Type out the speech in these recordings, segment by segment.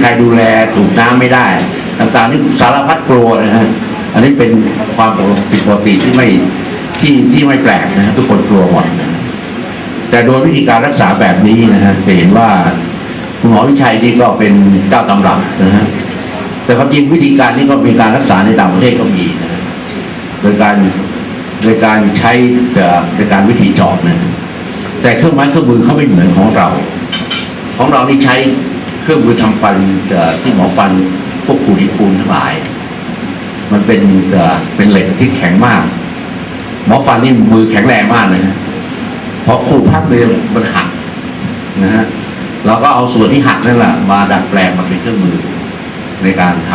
ใครดูแลถูกน้ำไม่ได้ ต่างๆนี่สารพัดกลัวนะฮะอันนี้เป็นความผิดปกติที่ไม่ที่ที่ไม่แปลกนะฮะทุกคนกลัวหมดแต่โดยวิธีการรักษาแบบนี้นะฮะจะเห็นว่าคุณหมอวิชัยนี่ก็เป็นเจ้าตำรับนะฮะแต่ความจริงวิธีการนี้ก็มีการรักษาในต่างประเทศก็มีนะโดยการโดยการใช้เอ่อโดยการวิธีจาะนะฮะแต่เครื่องไม้เครื่องมือเขาไม่เหมือนของเรา ของเรานี่ใช้ เครื่องมือทำฟันที่หมอฟันพวกขูดหินปูนทั้งหลาย มันเป็นเป็นเหล็กที่แข็งมาก หมอฟันนี่มือแข็งแรงมากเลยนะพอขูดพักเลยมันหักนะฮะเราก็เอาส่วนที่หักนั่นแหละมาดัดแปลงมาเป็นเครื่องมือในการท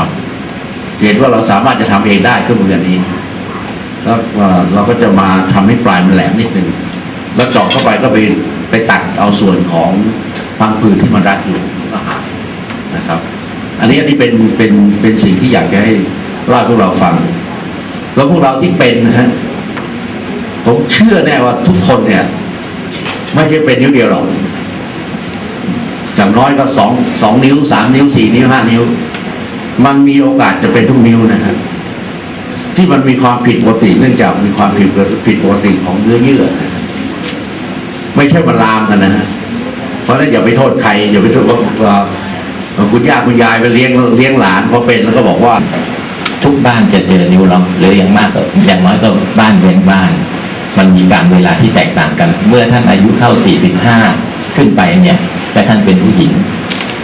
ำเห็นว่าเราสามารถจะทำเองได้เครื่องมืออันนี้แล้วเราก็จะมาทำให้ปลายมันแหลมนิดนึงแล้วเจาะเข้าไปก็ไปไปตัดเอาส่วนของพังผืดที่มันรัดอยู่ ก็หายนะครับ อันนี้อันนี้เป็นเป็นเป็นสิ่งที่อยากจะให้เล่าพวกเราฟัง แล้วพวกเราที่เป็นนะฮะผมเชื่อแน่ว่าทุกคนเนี่ย ไม่ใช่เป็นนิ้วเดียวหรอกอย่างน้อยก็สองสองนิ้วสามนิ้วสี่นิ้วห้านิ้ว มันมีโอกาสจะเป็นทุกนิ้วนะครับที่มันมีความผิดปกติเนื่องจากมีความผิดผิดปกติของเนื้อเยื่อ ไม่ใช่มันลามกันนะฮะ เพราะฉะนั้นอย่าไปโทษใครอย่าไปโทษว่าคุณย่าคุณยายไปเลี้ยงเลี้ยงหลานพอเป็นแล้วก็บอกว่า ทุกบ้านจะเจอนิวล็อกหรืออย่างมากก็อย่างน้อยก็บ้านเว้นบ้าน มันมีการเวลาที่แตกต่างกัน เมื่อท่านอายุเข้า 45 ขึ้นไปเนี่ยและท่านเป็นผู้หญิง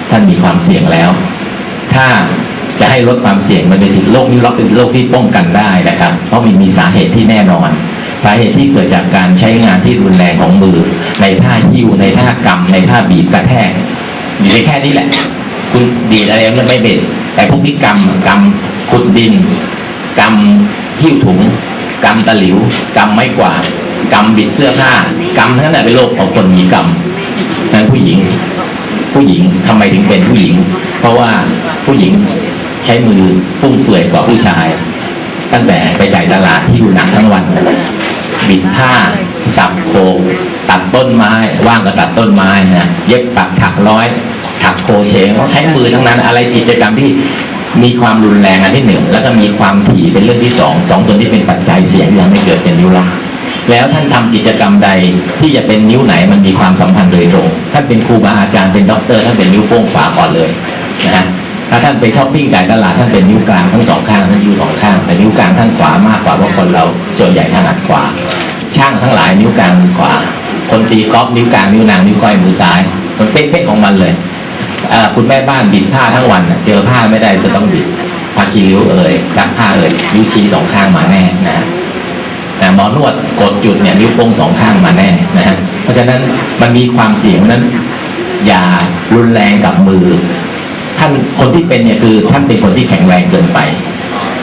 ท่านมีความเสี่ยงแล้ว ถ้าจะให้ลดความเสี่ยงมันเป็นสิ่งโรคนิ้วล็อกเป็นโรคที่ป้องกันได้นะครับ เพราะมันมีสาเหตุที่แน่นอน สาเหตุที่เกิดจากการใช้งานที่รุนแรงของมือ ในท่าหิ้วในท่ากำในท่าบีบกระแทกอยู่ในแค่นี้แหละ คุณดีดอะไรมันไม่เบ็ดแต่พวกที่กำกำขุดดินกำหิ้วถุงกำตะหลิวกำไม้กวาดกำบิดเสื้อผ้ากำนั่นแหละเป็นโรคของคนมีกรรมนั้นผู้หญิง ผู้หญิงทำไมถึงเป็นผู้หญิง เพราะว่าผู้หญิงใช้มือฟุ่มเฟือยกว่าผู้ชาย ตั้งแต่ไปจ่ายตลาดที่ดูหนังทั้งวัน บิดผ้าสับโคกตัดต้นไม้ ว่างก็ตัดต้นไม้นะเย็บปักถักร้อย ถักโคเชต์เขาใช้มือทั้งนั้น อะไรกิจกรรมที่มีความรุนแรงอันที่หนึ่งแล้วก็มีความถี่เป็นเรื่องที่สองสองตัวที่เป็นปัจจัยเสี่ยงที่ทำให้เกิดเป็นนิ้วล็อกแล้วท่านทำกิจกรรมใดที่จะเป็นนิ้วไหนมันมีความสัมพันธ์โดยตรงท่านเป็นครูบาอาจารย์เป็นด็อกเตอร์ท่านเป็นนิ้วโป้งขวาก่อนเลยนะฮะ ถ้าท่านไปช้อปปิ้งจ่ายตลาดท่านเป็นนิ้วกลางทั้งสองข้างท่านนิ้วสองข้างแต่นิ้วกลางท่านขวามากกว่าเพราะคนเราส่วนใหญ่ถนัดขวา ช่างทั้งหลายนิ้วกลางขวา คนตีกอล์ฟนิ้วกลางนิ้วนางนิ้วก้อยมือซ้าย มันเป๊ะๆของมันเลยคุณแม่บ้านบิดผ้าทั้งวันเจอผ้าไม่ได้จะต้องบิดผ้าคีริ้วเอ่ยซักผ้าเอ่ยนิ้วชี้สองข้างมาแน่นะแต่หมอนวดกดจุดเนี่ยนิ้วโป้งสองข้างมาแน่นะฮะเพราะฉะนั้นมันมีความเสี่ยงนั้น อย่ารุนแรงกับมือ ท่านคนที่เป็นเนี่ยคือท่านเป็นคนที่แข็งแรงเกินไป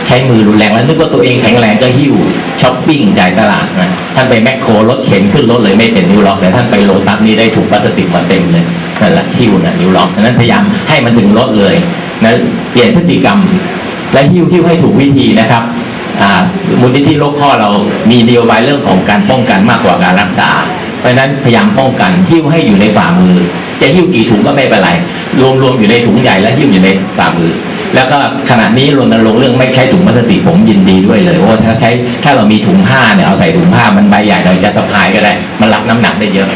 ใช้มือรุนแรงแล้วนึกว่าตัวเองแข็งแรงก็หิ้วช้อปปิ้งจ่ายตลาดนะท่านไปแมคโครรถเข็นขึ้นรถเลยไม่เป็นนิ้วล็อกแต่ท่านไปโลตัสนี่ได้ถูกพลาสติกมาเต็มเลยนั่นแหละหิ้วนะนิ้วล็อกดังนั้นพยายามให้มันถึงรถเลยนะเปลี่ยนพฤติกรรม และหิ้วหิ้วให้ถูกวิธีนะครับอ่ามูลนิธิโรคข้อเรามีนโยบายเรื่องของการป้องกันมากกว่าการรักษา เพราะฉะนั้นพยายามป้องกันหิ้วให้อยู่ในฝ่ามือ จะหิ้วกี่ถุงก็ไม่เป็นไร รวมๆอยู่ในถุงใหญ่และหิ้วอยู่ในฝ่ามือ แล้วก็ขณะนี้รณรงค์เรื่องไม่ใช้ถุงพลาสติกผมยินดีด้วยเลยว่าถ้าใช้ถ้าเรามีถุงผ้าเนี่ยเอาใส่ถุงผ้ามันใบใหญ่เราจะสะพายก็ได้ มันรับน้ำหนักได้เยอะ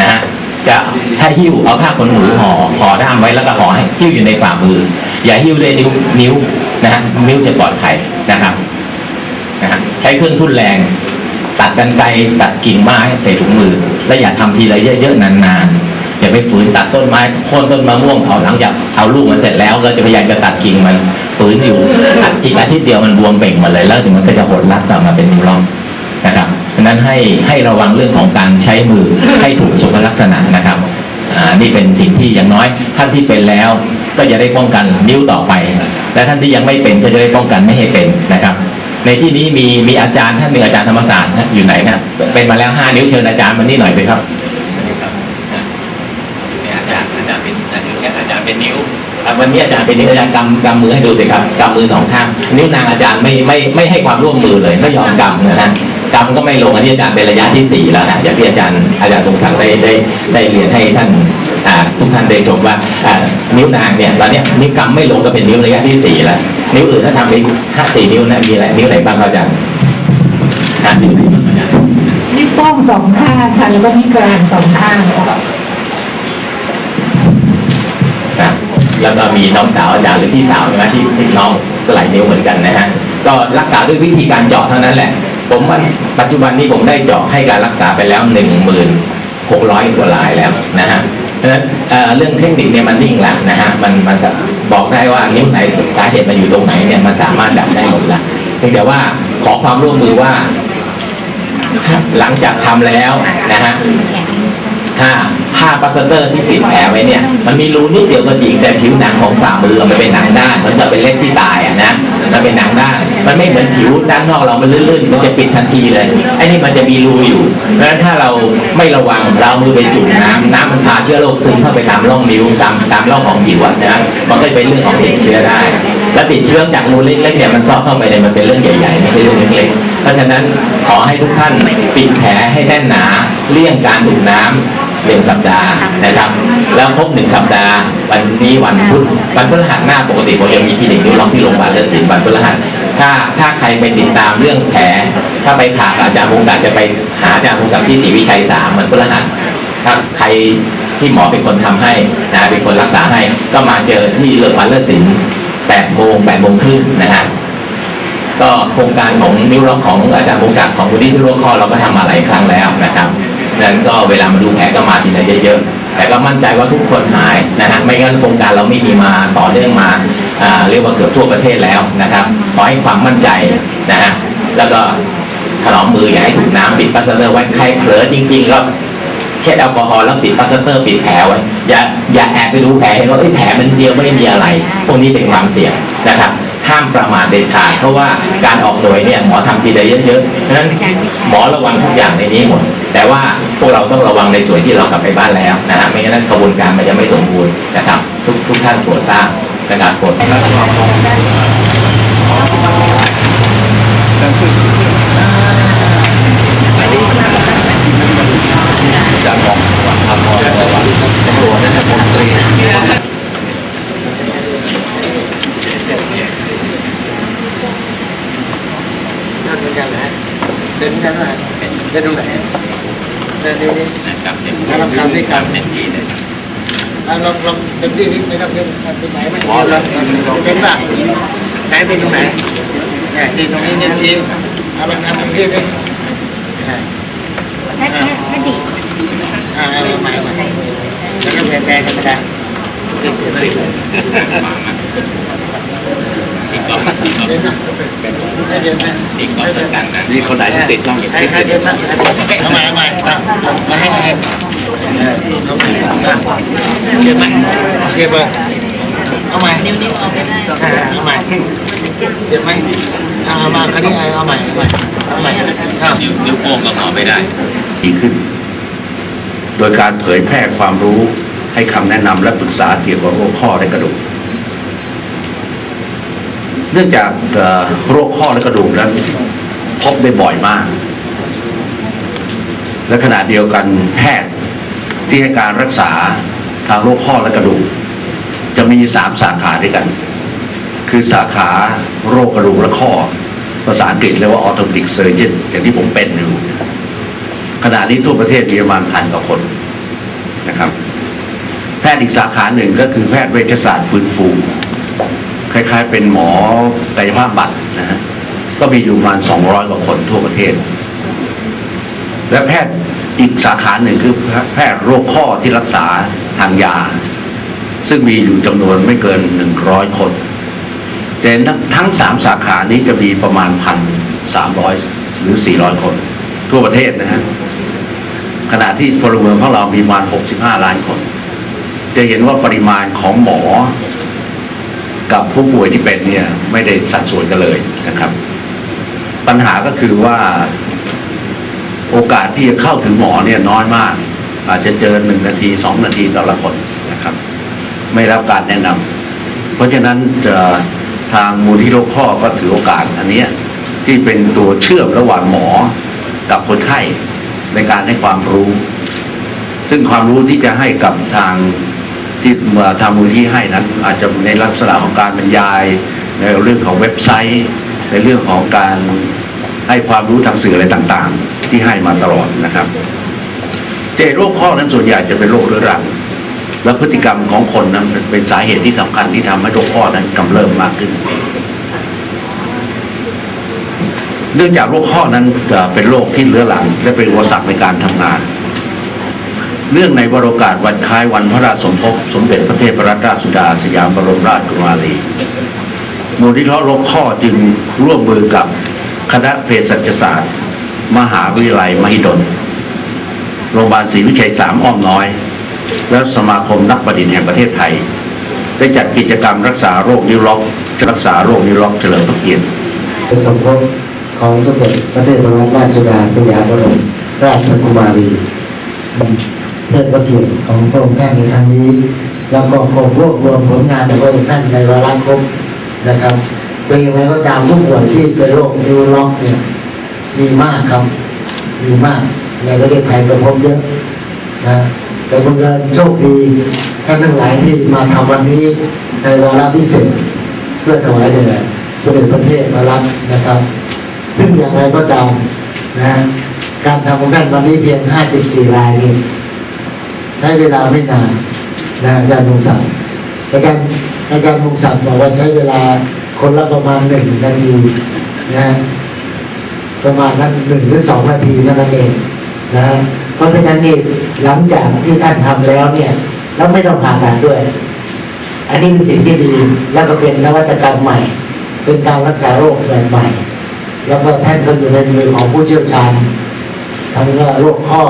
นะฮะจะถ้าหิ้วเอาผ้าขนหนูห่อห่อด้ามไว้แล้วก็ห่อให้หิ้วอยู่ในฝ่ามือ อย่าหิ้วด้วยนิ้วนิ้วนะฮะนิ้วจะปลอดภัยนะครับนะฮะใช้เครื่องทุ่นแรง ตัดกันไกรตัดกิ่งไม้ใส่ถุงมือ และอย่าทำทีละเยอะๆนานๆอย่าไปฝืนตัดต้นไม้โค่นต้นมะม่วงเอาหลังจากเอาลูกมันเสร็จแล้วเราจะพยายามจะตัดกิ่งมันฝืนอยู่อีกอาทิตย์เดียวมันบวมเป่งหมาเลยแล้วถึงมันก็จะหดรัดกลับมาเป็นนิ้วรองนะครับดังนั้นให้ให้ระวังเรื่องของการใช้มือให้ถูกสุขลักษณะนะครับนี่เป็นสิ่งที่อย่างน้อยท่านที่เป็นแล้วก็จะได้ป้องกันนิ้วต่อไป และท่านที่ยังไม่เป็นก็จะได้ป้องกันไม่ให้เป็นนะครับ ในที่นี้มีมีอาจารย์ท่านหนึ่งอาจารย์ธรรมศาสตร์นะอยู่ไหนนะเป็นมาแล้วห้านิ้วเชิญอาจารย์มานี่หน่อยไปครับเนี่ยอาจารย์อาจารย์เป็นอาจารย์แค่อาจารย์เป็นนิ้วอะวันนี้อาจารย์เป็นนิ้วอาจารย์กำกำมือให้ดูสิครับกำมือสองข้างนิ้วนางอาจารย์ไม่ไม่ไม่ให้ความร่วมมือเลยไม่ยอมกำนะฮะกำก็ไม่ลงอันนี้อาจารย์เป็นระยะที่สี่แล้วนะอย่างที่อาจารย์อาจารย์ตรงศักดิ์ได้ได้ได้เรียนให้ท่านอ่า ทุกท่านได้ชมว่าอ่านิ้วนางเนี่ยตอนเนี้ยนิ้วกำไม่ลงก็เป็นนิ้วระยะที่สี่แล้วนิ้วอื่นถ้าทำนิ้วห้าสี่นิ้วนะมีอะไรนิ้วไหนบ้างครับอาจารย์ห้านิ้วไหนบ้างอาจารย์นิ้วโป้งสองข้างค่ะแล้วก็นิ้วกลางสองข้างค่ะครับแล้วก็มีน้องสาวอาจารย์หรือพี่สาวใช่ไหมที่ที่น้องก็หลายนิ้วเหมือนกันนะฮะก็รักษาด้วยวิธีการเจาะเท่านั้นแหละ ผมว่าปัจจุบันนี้ผมได้เจาะให้การรักษาไปแล้วหนึ่งหมื่นหกร้อยกว่าลายแล้วนะฮะ เพราะฉะนั้นเรื่องเทคนิคเนี่ยมันนิ่งละนะฮะมันมันจะบอกได้ว่านิ้วไหนสาเหตุมันอยู่ตรงไหนเนี่ยมันสามารถดับได้หมดละเพียงแต่ว่าขอความร่วมมือว่าหลังจากทำแล้วนะฮะถ้าผ้าพลาสเตอร์ที่ปิดแผลไว้เนี่ย มันมีรูนิดเดียวก็จริงแต่ผิวหนังของฝ่ามือมันเป็นหนังด้านมันจะเป็นเล็บที่ตายอะนะ มันเป็นหนังด้านมันไม่เหมือนผิวด้านนอกเรามันลื่นๆมันจะปิดทันทีเลยไอ้นี่มันจะมีรูอยู่เพราะฉะนั้นถ้าเราไม่ระวังเรามือไปจุ่มน้ำน้ำมันพาเชื้อโรคซึมเข้าไปตามร่องนิ้วตามตามร่องของผิวนะมันก็เป็นเรื่องของติดเชื้อได้ แล้วติดเชื้อจากรูเล็กๆเนี่ยมันซ้อเข้าไปเนี่ยมันเป็นเรื่องใหญ่ๆไม่ใช่เรื่องเล็กๆเพราะฉะนั้นขอให้ทุกท่านปิดแผลให้แน่นหนาเลี่ยงการดื่มน้ำหนึ่งสัปดาห์นะครับ แล้วครบหนึ่งสัปดาห์วันนี้วันพุธวันพฤหัสหน้าปกติผมยังมีคลินิกนิ้วล็อกที่โรง เลือดศิลวันพฤหัสถ้าถ้าใครไปติดตามเรื่องแผลถ้าไปผ่ากับอาจารย์พงศักดิ์จะไปหาอาจารย์พงศักดิ์ที่ศรีวิชัยสามวันพฤหัสถ้าใครที่หมอเป็นคนทำให้นะเป็นคนรักษาให้ก็มาเจอที่โรงพยาบาลเลือดศิลแปดโมงแปดโมงครึ่งนะฮะก็โครงการของนิ้วล็อกของอาจารย์พงศักดิ์ของคุณที่ที่ร่วข้อเราก็ทำมาหลายครั้งแล้วนะครับดังนั้นก็เวลามาดูแผลก็มาทีละเยอะๆแต่ก็มั่นใจว่าทุกคนหายนะฮะไม่งั้นโครงการเราไม่มีมาต่อเนื่องมา เรียกว่าเกือบทั่วประเทศแล้วนะครับ ขอให้ความมั่นใจนะฮะแล้วก็ถนอมมืออย่าให้ถูกน้ำปิดพลาสเตอร์ไว้ใครเผลอจริง ๆ ก็เช็ดแอลกอฮอล์แล้วปิดพลาสเตอร์ปิดแผลไว้อย่าอย่าแอบไปดูแผลเห็นว่าเอ้ยแผลมันเดียวไม่ได้มีอะไร พวกนี้เป็นความเสี่ยงนะครับห้ามประมาทเด็ดขาดเพราะว่าการออกหน่วยเนี่ยหมอทำทีเดียวเยอะๆเพราะฉะนั้นหมอระวังทุกอย่างในนี้หมด แต่ว่าพวกเราต้องระวังในส่วนที่เรากลับไปบ้านแล้วนะฮะไม่งั้นกระบวนการมันจะไม่สมบูรณ์นะครับทุกทุกท่านโปรดทราบ นะครับโปรดจะมองทำมองตัวนั่นจะมนตรีเดินเหมือนกันนะเดินเหมือนกันนะเดินตรงไหนเดินนี่นี่นะครับแล้วทำตามที่การเรา ลองลองเดินที่นี่ไม่ต้องเดินตรงไหนไม่ต้องเดินเป็นป่ะไหนเป็นตรงไหนเนี่ยดีตรงนี้เนี่ยชี้เอาลองทำตรงนี้ดิอ่าถ้าถ้าถ้าดีอ่าเอาใหม่ใหม่แล้วก็แปลแปลธรรมดาติดติดเลยเดินป่ะได้เดินไหมได้เดินไหมนี่คนไหนที่ติดต้องให้ให้เดินมาเอาใหม่เอาใหม่เอามาให้ให้ เออเอาใหม่อะเก็บไหมเก็บเลยเอาใหม่นิ้วนิ้วเอาไม่ได้เอาใหม่เก็บไหมเอามาคราวนี้เอาเอาใหม่เอาใหม่เอาใหม่เนิ้วนิ้วโป้งก็หมอไม่ได้ดีขึ้น โดยการเผยแพร่ความรู้ให้คำแนะนำและปรึกษาเกี่ยวกับโรคข้อและกระดูก เนื่องจากโรคข้อและกระดูกนั้น พบได้บ่อยมาก และขณะเดียวกันแพทย์ ที่ให้การรักษาทางโรคข้อและกระดูก จะมีสามสาขาด้วยกัน คือสาขาโรคกระดูกและข้อ ภาษาอังกฤษเรียกว่า orthopedic surgeon อย่างที่ผมเป็นอยู่ขณะนี้ทั่วประเทศมีประมาณพันกว่าคนนะครับ แพทย์อีกสาขาหนึ่งก็คือแพทย์เวชศาสตร์ฟื้นฟู คล้ายๆ เป็นหมอกายภาพบำบัตรนะฮะก็มีอยู่ประมาณ 200 กว่าคนทั่วประเทศ และแพทย์ อีกสาขาหนึ่งคือแพทย์โรคข้อที่รักษาทางยา ซึ่งมีอยู่จำนวนไม่เกิน100คน แต่ทั้งสามสาขานี้จะมีประมาณพันสามร้อยหรือสี่ร้อยคน ทั่วประเทศนะฮะขณะที่พลเมืองของเรามีประมาณ65ล้านคน จะเห็นว่าปริมาณของหมอ กับผู้ป่วยที่เป็นเนี่ย ไม่ได้สัดส่วนกันเลยนะครับปัญหาก็คือว่า โอกาสที่จะเข้าถึงหมอเนี่ยน้อยมาก อาจจะเจอหนึ่งนาทีสองนาทีต่อละคนนะครับ ไม่รับการแนะนำเพราะฉะนั้นทางมูลที่โรคข้อก็ถือโอกาสอันนี้ที่เป็นตัวเชื่อมระหว่างหมอกับคนไข้ในการให้ความรู้ ซึ่งความรู้ที่จะให้กับทางที่มื่อทางมูลที่ให้นั้น อาจจะในลักษณะของการบรรยายในเรื่องของเว็บไซต์ ในเรื่องของการให้ความรู้ทางสื่ออะไรต่างๆ ที่ให้มาตลอดนะครับเจโรคข้อนั้นส่วนใหญ่จะเป็นโรคเรื้อรัง และพฤติกรรมของคนนั้นเป็นสาเหตุที่สำคัญที่ทำให้โรคข้อนั้นกำเริบมากขึ้น เนื่องจากโรคข้อนั้นเป็นโรคที่เรื้อรัง และเป็นอุปสรรคในการทำงานเนื่องในวโรกาสวันคล้ายวันพระราชสมภพสมเด็จพระเทพรัตนราชสุดาสยามบรมราชกุมารีมูลนิธิโรคข้อจึงร่วมมือกับคณะเภสัชศาสตร์ มหาวิทยาลัยมหิดล โรงพยาบาลศรีวิชัยสามอ้อมน้อย และสมาคมนักประดิษฐ์แห่งประเทศไทย ได้จัดกิจกรรมรักษาโรคนิ้วล็อกรักษาโรคนิ้วล็อกเฉลิมพระเกียรติเป็นสมภพของสมเด็จพระเทพรัตนราชสุดาสยามบรมราชกุมารีเทิดพระเกียรติของพระองค์ท่านในครั้งนี้ แล้วก็คงรวบรวมผลงานของพระองค์ท่านในวาระครบนะครับเป็นอย่างไรก็ตามผู้ป่วยที่เป็นโรคนิวล็อกเนี่ย มีมากครับ มีมาก ในประเทศไทยประพบเยอะนะแต่บังเอิญโชคดีท่านทั้งหลายที่มาทำวันนี้ในวาระพิเศษ เพื่อถวายแด่สมเด็จพระเทพรัตน์นะครับ ซึ่งอย่างไรก็ตามนะการทำของท่านวันนี้เพียง 54 รายนี่ใช้เวลาไม่นานนะอาจารย์มงศักดิ์อาจารย์อาจารย์มงศักดิ์บอกว่าใช้เวลาคนละประมาณหนึ่งนาทีนะ ประมาณนั้นหนึ่งหรือสองนาทีเท่านั้นเองนะเพราะฉะนั้นนี่หลังจากที่ท่านทำแล้วเนี่ยแล้วไม่ต้องผ่าตัดด้วย อันนี้เป็นสิ่งที่ดีแล้วก็เป็นนวัตกรรมใหม่ เป็นการรักษาโรคแบบใหม่ แล้วก็ท่านก็อยู่ในมือของผู้เชี่ยวชาญทั้งโรคข้อ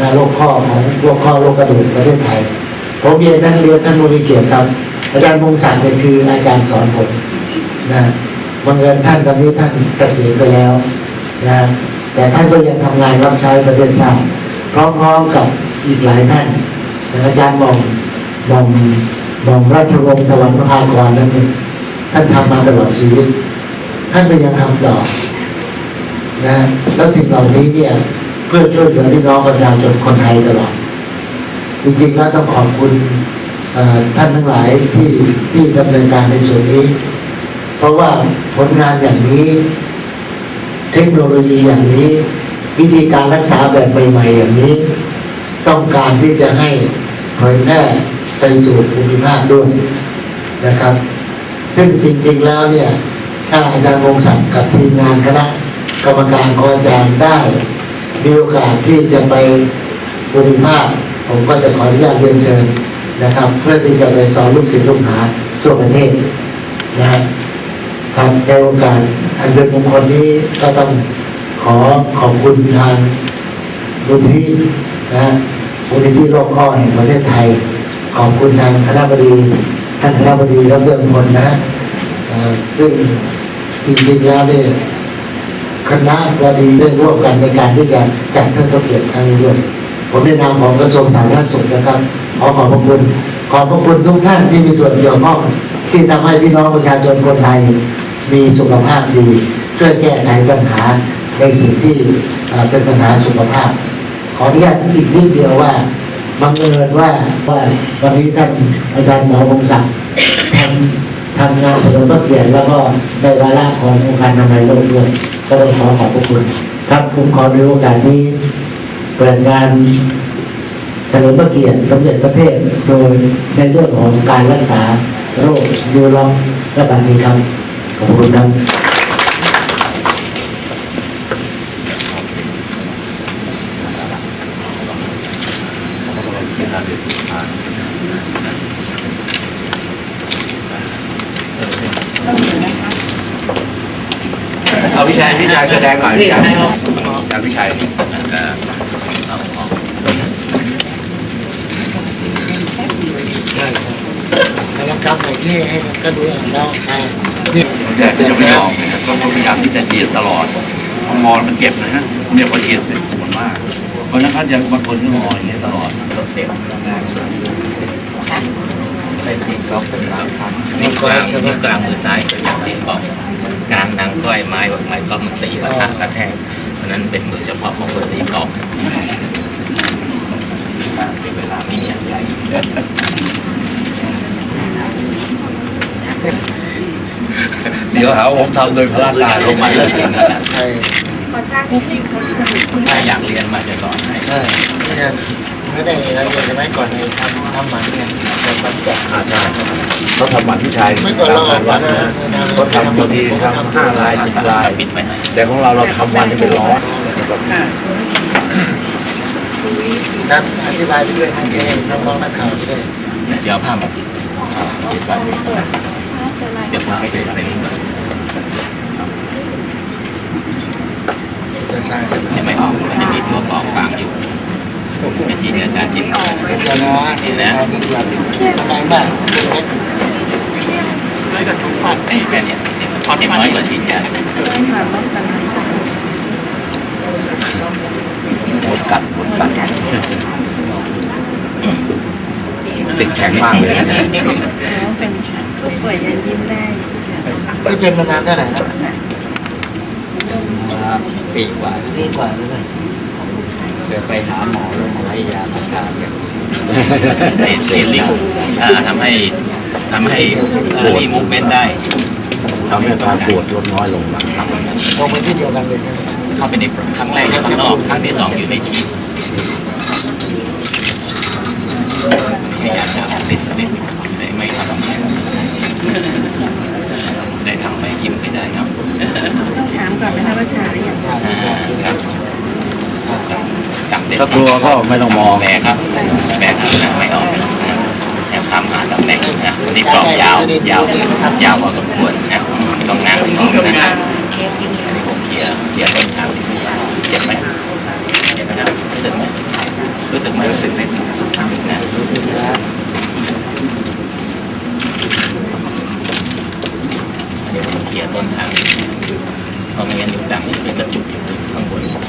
นะโรคข้อของโรคข้อโรคกระดูกประเทศไทยผมเรียนนักเรียนท่านมูลเกียรติครับ อาจารย์มงศักดิ์เนี่ยคืออาจารย์สอนผมนะบังเอิญท่านตอนนี้ท่านเกษียณไปแล้ว นะแต่ท่านก็ยังทำงานรับใช้ประเทศชาติพร้อมๆกับอีกหลายท่านอาจารย์มองบอมบอมราชวงศ์ตะวันพระพากรนั่นเองท่านทำมาตลอดชีวิต ท่านก็ยังทำต่อนะแล้วสิ่งเหล่านี้เนี่ยเพื่อช่วยเหลือพี่น้องประชาชนคนไทยตลอดจริงๆแล้วต้องขอบคุณท่านทั้งหลายที่ที่ดำเนินการในส่วนนี้ เพราะว่าผลงานอย่างนี้ เทคโนโลยีอย่างนี้ วิธีการรักษาแบบใหม่ ๆ อย่างนี้ ต้องการที่จะให้เผยแพร่ไปสู่ภูมิภาคด้วยนะครับ ซึ่งจริงๆแล้วเนี่ย ถ้าอาจารย์วงศักดิ์กับทีมงานคณะกรรมการของอาจารย์ได้มีโอกาสที่จะไปภูมิภาคผมก็จะขออนุญาตเรียนเชิญนะครับ เพื่อที่จะไปสอนลูกศิษย์ลูกหาทั่วประเทศนะครับในโอกาส อันเป็นมงคลนี้ก็ต้องขอขอบคุณทางมูลที่นะมูลที่โลกข้อแห่งประเทศไทย ขอบคุณทางคณะบดีท่านคณะบดีรับเรื่องคนนะซึ่งจริงๆแล้วเนี่ยคณะบดีได้ร่วมกันในการที่จะจัดเทิดพระเกียรติครั้งนี้ด้วยผมในนามของกระทรวงสาธารณสุขนะครับ ขอขอบพระคุณ ขอบพระคุณทุกท่านที่มีส่วนเกี่ยวข้องที่ทำให้พี่น้องประชาชนคนไทย มีสุขภาพดีช่วยแก้ไขปัญหาในสิ่งที่เป็นปัญหาสุขภาพ ขออนุญาตอีกนิดเดียวว่าบังเอิญว่าว่าวันนี้ท่านอาจารย์หมอวงศักดิ์ทำทำงานเฉลิมระเกียรติแล้วก็ในวาระขององค์การอนามัยโลกด้วยก็ต้องขอขอบพระคุณครับผมขอในโอกาสนี้เปิดงานเฉลิมพระเกียรติสมเด็จพระเทพโดยในเรื่องของการรักษาโรคยูโรอกและบันนี้ครับ ขอบคุณครับเอาวิชัยวิชัยแสดงหน่อยวิชัยอาจารย์วิชัยกำลังกำหน่อยที่ให้มันก็ดูเราไปนี่ แต่จะไม่ออกนะครับก็พยายามที่จะเจียดตลอดพอมอนมันเจ็บนะฮะเนี่ยพอเจียดเป็นปวดมาก เพราะนั้นเขาจะบางคนก็มอนอย่างเงี้ตลอดเราเสพงานไปตีกอล์ฟเป็นบางครั้งนี่กลางนี่กลางมือซ้ายตัวอย่างตีกอล์ฟกลางนางก้อยไม้แบบไม้กอล์ฟมันตีกระทะกระแทกเพราะนั้นเป็นมือเฉพาะของคนตีกอล์ฟมากเสียเวลาไม่มีอะไร เดี๋ยวหาผมทำโดยพลาดการลงมาเลือกสิ่งนั้นนะใช่ถ้าอยากเรียนมาจะสอนให้ใช่ไม่ได้ไม่ได้อะไรเลยใช่ไหมก่อนในทำทำหมันเนี่ยแต่ตอนแก่อาใช่เขาทำหมันผู้ชายไม่ก่อนเราออกวัดนะเขาทำบางทีทำห้าลายสิบลายปิดไปไหนแต่ของเราเราทำวันที่เป็นร้อยนั่นอธิบายไปด้วยให้น้องๆนักข่าวไปด้วยเดี๋ยวเอาผ้ามาปิดปิดไว้ เดี๋ยวผมไปเซ็นเซ็นก่อนจะใช่ยังไม่ออกมันจะมีตัวกรอกฟางอยู่ไม่ชี้เนื้อชาจิ้มเดี๋ยวนะนี่นะนี่ดีกว่าทำไมบ้างไหมน้อยกว่าทุกฟันไอ้แค่เนี้ยพอที่น้อยกว่าชิ้นยาหมดกัดหมดกัดติดแข็งมากเลยนะเป็น วยยังยิ้มได้ไม่เป็นมานานเท่าไหร่แล้วปีกว่าดีกว่าด้วยเดินไปหาหมอแล้วหมอให้ยาอาการเสียเสียลิ้วอ่าทำให้ทำให้เออนี่มูฟเมนต์ได้ทำให้อาการปวดลดน้อยลงนะลงไปที่เดียวกันเลยใช่ไหมเข้าไปในครั้งแรกอยู่ข้างนอกครั้งที่สองอยู่ในชีสให้ยาชาติดสนิทได้ไม่ทำอะ ไรได้ทำไปยิ้มไม่ได้ครับถามก่อนไหมคะว่าชาหรือยังอ่าครับจับเด็ดถ้ากลัวก็ไม่ต้องมองแบกครับแบกครับนะไม่ออกนะแอบทำหาตำแหน่งนะคนที่กรอบยาวยาวยาวพอสมควรนะต้องงานต้องนะผมเคลียร์เคลียร์ต้นทางเจ็บไหมเจ็บไหมครับรู้สึกไหมรู้สึกไหมรู้สึกไหมนะ เดี๋ยต้นทางเพราะไม่งั้นอยู่ดังเป็นกระจุกอยู่ข้างบนครับ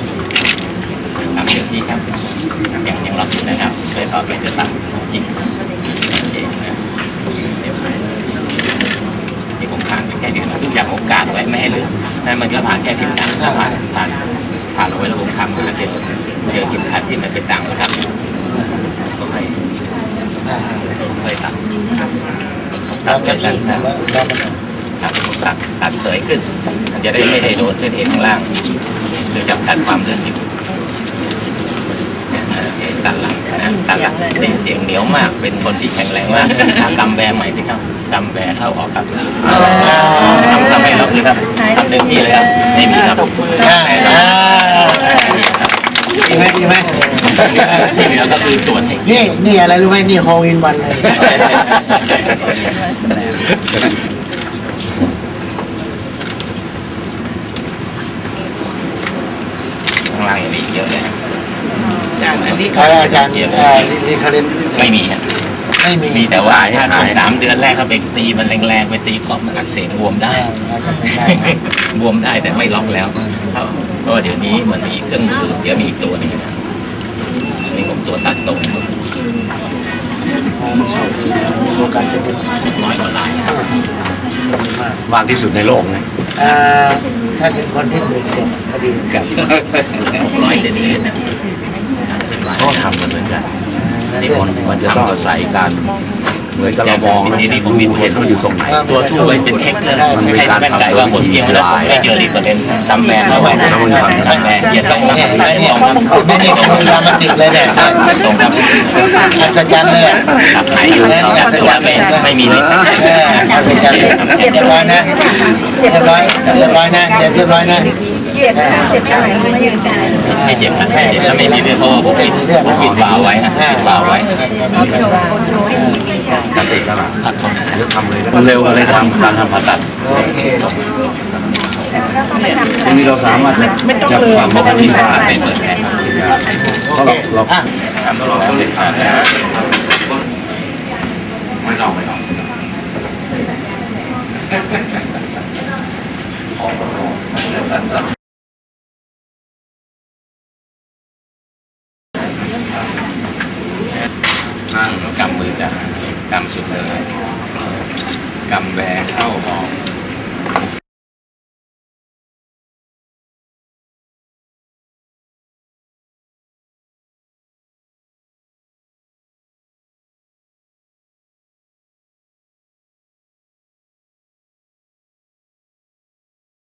เดี๋ยวพี่ครับอยังยังรับอยู่นะครับเคยพอไปจะตัดจริงเองนะเดี๋ยวหายนี่ผมผ่านไปแค่เดียวนะทุกอย่างโอกาสไว้ไม่ให้เลือนั่นมันก็ผ่านแค่ผิวหนังถ้าผ่านผ่านผ่านเอาไว้แล้วผมคำก็จะเจอเจอเข็มขัดที่มันเป็นต่างนะครับก็ไม่ค่อยตัดตัเราดจะเล ยสูกันงนะแล้วแล้วมันครับตัดตัดเสยขึ้น มันจะได้ไม่ให้โดนเส้นเอ็นข้างล่างหรือจำกัดความเลื่อนอยู่เนี่ยนะโอเคตัดหลังนะตัดหลังได้เสียงเหนียวมาก เป็นคนที่แข็งแรงมากทำกำแบใหม่สิครับกำแบเข้าออกครับทำทำให้เราเลยครับทำเต็มที่เลยครับไม่มีครับอ่าอ่าดีไหมดีไหมที่เหลือก็คือตรวจให้นี่นี่อะไรรู้ไหมนี่โฮอินวันเลย ข้างล่างอย่างนี้เยอะเลยครับจานอันนี้ใครอาจารย์อ่าลีคารินไม่มีครับไม่มีมีแต่ว่าถ้าช่วงสามเดือนแรกเขาไปตีมันแรงๆไปตีก๊อบมันอักเสบบวมได้อ่าอาจารย์ไม่ได้นะบวมได้แต่ไม่ล็อกแล้วเพราะว่าเดี๋ยวนี้มันมีเครื่องมือเดี๋ยวมีอีกตัวหนึงนะอันนี่ผมตัวตัดตรงโอกาสจะเป็นน้อยกว่าลาย นะครับมากที่สุดในโลกนะอ่าถ้าเป็นคนที่หนึ่งเสร็จพอดีกับร้อยเซนเซนนะเขาทำกันเหมือนกันนี่มันมันจะต้องอาศัยการ เหมือนกับเรามองนะทีนี้ผมมีเห็นว่าอยู่ตรงไหนตัวทู่ไว้เป็นเช็คเลยให้แม่นใจว่าหมดเกลี้ยงแล้วผมไม่เจอรีบประเด็นตำแบนแล้วว่าตำแบนอย่าต้องมาเนี่ยไม่เนี่ยมองครับไม่นี่โรงยามันติดเลยเนี่ยตรงครับอัศจรรย์เลยอะตับไหนอยู่ตัวไม่ไม่มีเลยเอออัศจรรย์เลยเรียบร้อยนะเรียบร้อยเรียบร้อยนะเรียบร้อยนะเจ็บนะคะเจ็บอะไรไม่ยังชาไม่เจ็บนะไม่เจ็บแล้วไม่มีเรื่องเพราะว่าผมปิดผมปิดวาล์วไว้นะปิดวาล์วไว้เขาโชว์โชว์ให้ดูการติดตลาดตัดผมเสร็จทำเลยมันเร็วอะไรทำการทำผ่าตัดโอเคแล้วก็ไปทำตรงนี้เราสามารถจับความบอกที่ว่าไปเปิดแผลเพราะเราเราอะทำแล้วเราเล็กขาดแล้